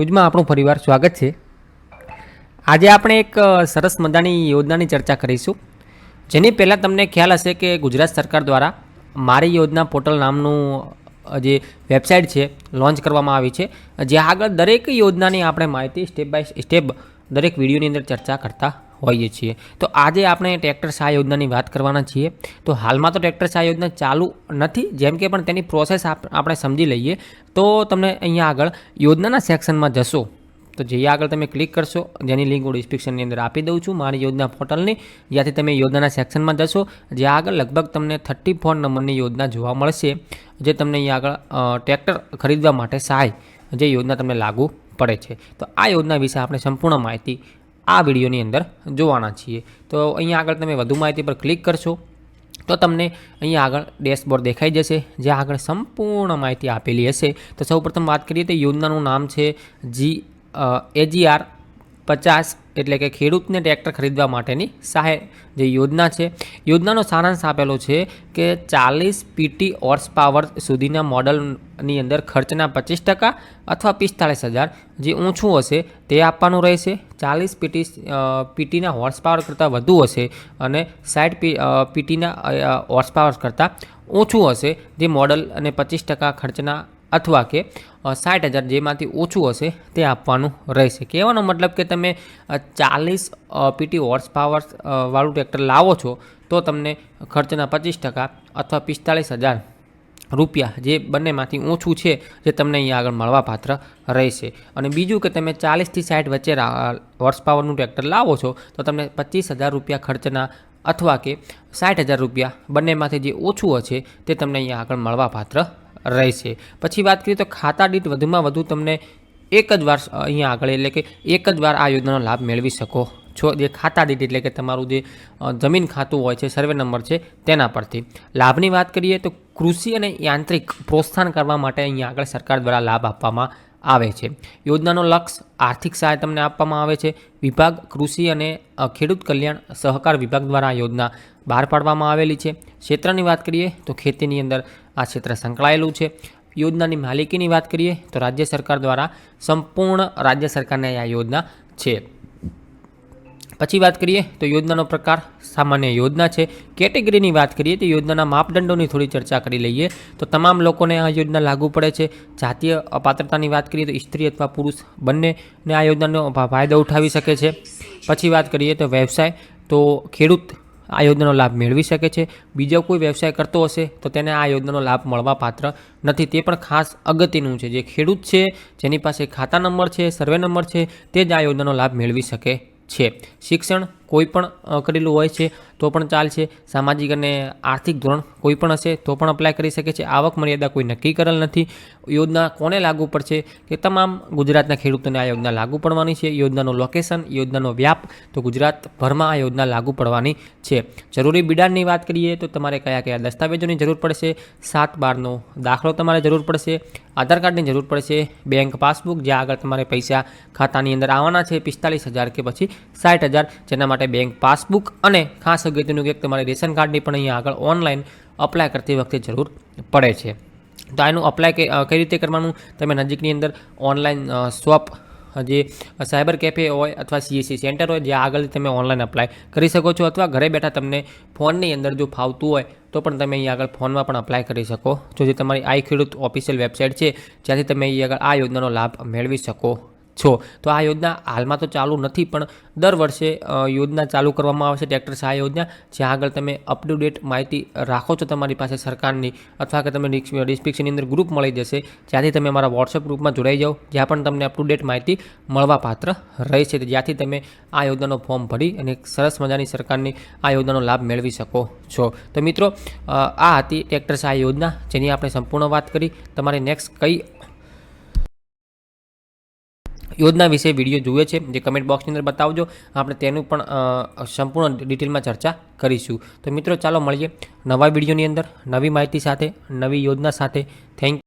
ન્યૂઝમાં આપણું ફરીવાર સ્વાગત છે. આજે આપણે એક સરસ મજાની યોજનાની ચર્ચા કરીશું. જેની પહેલાં તમને ખ્યાલ હશે કે ગુજરાત સરકાર દ્વારા મારી યોજના પોર્ટલ નામનું જે વેબસાઇટ છે, લોન્ચ કરવામાં આવી છે. જ્યાં આગળ દરેક યોજનાની આપણે માહિતી સ્ટેપ બાય સ્ટેપ દરેક વિડીયોની અંદર ચર્ચા કરતા હોઈએ છીએ. તો આજે આપણે ટ્રેક્ટર સહાય યોજનાની વાત કરવાના છીએ. તો હાલમાં તો ટ્રેક્ટર સહાય યોજના ચાલુ નથી, જેમ કે પણ તેની પ્રોસેસ આપણે સમજી લઈએ. તો તમને અહીંયા આગળ યોજનાના સેક્શનમાં જશો. તો જે આગળ તમે ક્લિક કરશો, જેની લિંક હું ડિસ્ક્રિપ્શનની અંદર આપી દઉં છું, મારી યોજના પોર્ટલની જ્યાંથી તમે યોજનાના સેક્શનમાં જશો. જ્યાં આગળ લગભગ તમને થર્ટી ફોર નંબરની યોજના જોવા મળશે, જે તમને અહીંયા આગળ ટ્રેક્ટર ખરીદવા માટે સહાય, જે યોજના તમને લાગુ પડે છે. તો આ યોજના વિશે આપણે સંપૂર્ણ માહિતી આ વિડીયોની અંદર જોવાના છીએ. તો અહીંયા આગળ તમે વધુ માહિતી પર ક્લિક કરશો, તો તમને અહીંયા આગળ ડેશબોર્ડ દેખાઈ જશે, જ્યાં આગળ સંપૂર્ણ માહિતી આપેલી હશે. તો સૌપ્રથમ વાત કરીએ તો યોજનાનું નામ છે જી એજીઆર પચાસ એટલે કે ખેડૂતને ટ્રેક્ટર ખરીદવા માટેની સહાય જે યોજના છે. યોજનાનો સારાંશ આપેલો છે કે ચાલીસ પીટી હોર્સ પાવર સુધીના મોડલની અંદર ખર્ચના પચીસ ટકા અથવા પિસ્તાળીસ હજાર જે ઊંચું હશે તે આપવાનું રહેશે. ચાલીસ પીટી પીટીના હોર્સ પાવર કરતાં વધુ હશે અને સાઠ પીટીના હોર્સ પાવર કરતાં ઓછું હશે જે મોડલ અને પચીસ ટકા ખર્ચના અથવા કે સાઠ હજાર જેમાંથી ઓછું હશે તે આપવાનું રહેશે. કહેવાનો મતલબ કે તમે ચાલીસ પીટી હોર્સ પાવર વાળું ટ્રેક્ટર લાવો છો, તો તમને ખર્ચના પચીસ ટકા અથવા પિસ્તાળીસ હજાર રૂપિયા જે બંનેમાંથી ઓછું છે, જે તમને અહીંયા આગળ મળવાપાત્ર રહેશે. અને બીજું કે તમે ચાલીસથી સાઠ વચ્ચે હોર્સ પાવરનું ટ્રેક્ટર લાવો છો, તો તમને પચીસ હજાર રૂપિયા ખર્ચના અથવા કે સાઠ હજાર રૂપિયા બંનેમાંથી જે ઓછું હશે તે તમને અહીંયા આગળ મળવાપાત્ર રહેશે. પછી વાત કરીએ તો ખાતા દીઠ વધુમાં વધુ તમને એક જ વાર અહીંયા આગળ એટલે કે એક જ વાર આ યોજનાનો લાભ મેળવી શકો છો. જે ખાતા દીઠ એટલે કે તમારું જે જમીન ખાતું હોય છે, સર્વે નંબર છે, તેના પરથી. લાભની વાત કરીએ તો કૃષિ અને યાંત્રિક પ્રોત્સાહન કરવા માટે અહીંયા આગળ સરકાર દ્વારા લાભ આપવામાં આવે છે. યોજનાનો લક્ષ્ય આર્થિક સહાય તમને આપવામાં આવે છે. વિભાગ, કૃષિ અને ખેડૂત કલ્યાણ સહકાર વિભાગ દ્વારા આ યોજના બહાર પાડવામાં આવેલી છે. ક્ષેત્રની વાત કરીએ તો ખેતીની અંદર આ ક્ષેત્ર સંકળાયેલું છે. યોજનાની માલિકીની વાત કરીએ તો રાજ્ય સરકાર દ્વારા સંપૂર્ણ રાજ્ય સરકારની આ યોજના છે. પછી વાત કરીએ તો યોજનાનો પ્રકાર. સામાન્ય યોજના છે. કેટેગરીની વાત કરીએ તો યોજનાના માપદંડોની થોડી ચર્ચા કરી લઈએ. તો તમામ લોકોને આ યોજના લાગુ પડે છે. જાતીય અપાત્રતાની વાત કરીએ તો સ્ત્રી અથવા પુરુષ બંનેને આ યોજનાનો ફાયદો ઉઠાવી શકે છે. પછી વાત કરીએ તો વ્યવસાય. તો ખેડૂત આ યોજનાનો લાભ મેળવી શકે છે. બીજો કોઈ વ્યવસાય કરતો હશે તો તેને આ યોજનાનો લાભ મળવા પાત્ર નથી. તે પણ ખાસ અગત્યનું છે. જે ખેડૂત છે, જેની પાસે ખાતા નંબર છે, સર્વે નંબર છે, તે જ આ યોજનાનો લાભ મેળવી શકે. છે. શિક્ષણ કોઈ પણ કરેલું હોય છે, તો પણ ચાલશે. સામાજિક અને આર્થિક ધોરણ કોઈ પણ હશે, તો પણ અપ્લાય કરી શકે છે. આવક મર્યાદા કોઈ નક્કી કરેલ નથી. યોજના કોને લાગુ પડશે? કે તમામ ગુજરાતના ખેડૂતોને આ યોજના લાગુ પડવાની છે. યોજનાનું લોકેશન યોજનાનો વ્યાપ, તો ગુજરાતભરમાં આ યોજના લાગુ પડવાની છે. જરૂરી બિડાણની વાત કરીએ, તો તમારે કયા કયા દસ્તાવેજોની જરૂર પડશે? સાત બારનો દાખલો તમારે જરૂર પડશે. આધાર કાર્ડની જરૂર પડશે. બેંક પાસબુક, જ્યાં આગળ તમારે પૈસા ખાતાની અંદર આવવાના છે, પિસ્તાલીસ હજાર કે પછી સાઠ હજાર, જેના માટે બેંક પાસબુક અને ખાસ અગત્યનું કે તમારે રેશન કાર્ડની પણ અહીંયા આગળ ઓનલાઈન અપ્લાય કરતી વખતે જરૂર પડે છે. તો આનું અપ્લાય કઈ રીતે કરવાનું? તમે નજીકની અંદર ઓનલાઈન શોપ જે સાયબર કેફે હોય અથવા સીએસસી સેન્ટર હોય, જ્યાં આગળ તમે ઓનલાઈન અપ્લાય કરી શકો છો અથવા ઘરે બેઠા તમને ફોનની અંદર જો ફાવતું હોય, તો પણ તમે અહીં આગળ ફોનમાં પણ અપ્લાય કરી શકો છો. જે તમારી આઈ ખેડૂત ઓફિશિયલ વેબસાઇટ છે, જ્યાંથી તમે અહીં આગળ આ યોજનાનો લાભ મેળવી શકો છો. તો આ યોજના હાલમાં તો ચાલુ નથી, પણ દર વર્ષે યોજના ચાલુ કરવામાં આવશે ટ્રેક્ટર સહાય યોજના, જ્યાં આગળ તમે અપ ટુ ડેટ માહિતી રાખો છો તમારી પાસે સરકારની અથવા કે તમે ડિસ્ક્રિપ્શનની અંદર ગ્રુપ મળી જશે, જ્યાંથી તમે અમારા વોટ્સએપ ગ્રુપમાં જોડાઈ જાઓ, જ્યાં પણ તમને અપ ટુ ડેટ માહિતી મળવા પાત્ર રહેશે જ્યાંથી તમે આ યોજનાનો ફોર્મ ભરી અને સરસ મજાની સરકારની આ યોજનાનો લાભ મેળવી શકો છો. તો મિત્રો આ હતી ટ્રેક્ટર સહાય યોજના, જેની આપણે સંપૂર્ણ વાત કરી. તમારે નેક્સ્ટ કઈ યોજના વિશે વીડિયો જુએ છે, જે કમેન્ટ બોક્સની અંદર બતાવજો. આપણે તેનું પણ સંપૂર્ણ ડિટેલમાં ચર્ચા કરીશું. તો મિત્રો ચાલો મળીએ નવા વિડીયોની અંદર, નવી માહિતી સાથે, નવી યોજના સાથે. થેન્ક